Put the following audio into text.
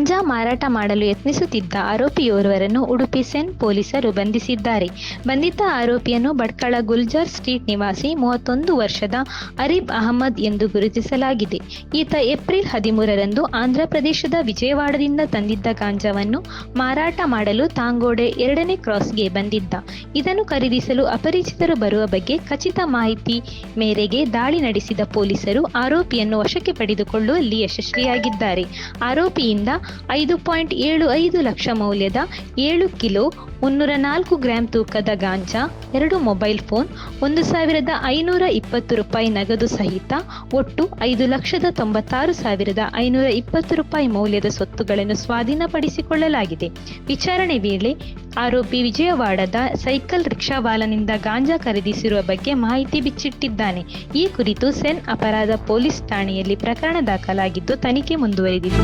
ಮಾರಾಟ ಮಾಡಲು ಯತ್ನಿಸುತ್ತಿದ್ದ ಆರೋಪಿಯೋರ್ವರನ್ನು ಉಡುಪಿ ಸೆನ್ ಪೊಲೀಸರು ಬಂಧಿಸಿದ್ದಾರೆ. ಬಂಧಿತ ಆರೋಪಿಯನ್ನು ಭಟ್ಕಳ ಗುಲ್ಜಾರ್ ಸ್ಟ್ರೀಟ್ ನಿವಾಸಿ ಮೂವತ್ತೊಂದು ವರ್ಷದ ಅರೀಬ್ ಅಹಮದ್ ಎಂದು ಗುರುತಿಸಲಾಗಿದೆ. ಈತ ಏಪ್ರಿಲ್ ಹದಿಮೂರರಂದು ಆಂಧ್ರಪ್ರದೇಶದ ವಿಜಯವಾಡದಿಂದ ತಂದಿದ್ದ ಗಾಂಜಾವನ್ನು ಮಾರಾಟ ಮಾಡಲು ತಾಂಗೋಡೆ ಎರಡನೇ ಕ್ರಾಸ್ಗೆ ಬಂದಿದ್ದ. ಇದನ್ನು ಖರೀದಿಸಲು ಅಪರಿಚಿತರು ಬರುವ ಬಗ್ಗೆ ಖಚಿತ ಮಾಹಿತಿ ಮೇರೆಗೆ ದಾಳಿ ನಡೆಸಿದ ಪೊಲೀಸರು ಆರೋಪಿಯನ್ನು ವಶಕ್ಕೆ ಪಡೆದುಕೊಳ್ಳುವಲ್ಲಿ ಯಶಸ್ವಿಯಾಗಿದ್ದಾರೆ. ಆರೋಪಿಯಿಂದ ಐದು ಪಾಯಿಂಟ್ ಏಳು ಐದು ಲಕ್ಷ ಮೌಲ್ಯದ ಏಳು ಕಿಲೋ ಮುನ್ನೂರ ನಾಲ್ಕು ಗ್ರಾಂ ತೂಕದ ಗಾಂಜಾ, ಎರಡು ಮೊಬೈಲ್ ಫೋನ್, ಒಂದು ಸಾವಿರದ ಐನೂರ ಇಪ್ಪತ್ತು ರೂಪಾಯಿ ನಗದು ಸಹಿತ ಒಟ್ಟು ಐದು ಲಕ್ಷದ ತೊಂಬತ್ತಾರು ಸಾವಿರದ ಐನೂರ ಇಪ್ಪತ್ತು ರೂಪಾಯಿ ಮೌಲ್ಯದ ಸ್ವತ್ತುಗಳನ್ನು ಸ್ವಾಧೀನಪಡಿಸಿಕೊಳ್ಳಲಾಗಿದೆ. ವಿಚಾರಣೆ ವೇಳೆ ಆರೋಪಿ ವಿಜಯವಾಡದ ಸೈಕಲ್ ರಿಕ್ಷಾವಾಲನಿಂದ ಗಾಂಜಾ ಖರೀದಿಸಿರುವ ಬಗ್ಗೆ ಮಾಹಿತಿ ಬಿಚ್ಚಿಟ್ಟಿದ್ದಾನೆ. ಈ ಕುರಿತು ಸೆನ್ ಅಪರಾಧ ಪೊಲೀಸ್ ಠಾಣೆಯಲ್ಲಿ ಪ್ರಕರಣ ದಾಖಲಾಗಿದ್ದು ತನಿಖೆ ಮುಂದುವರೆದಿದೆ.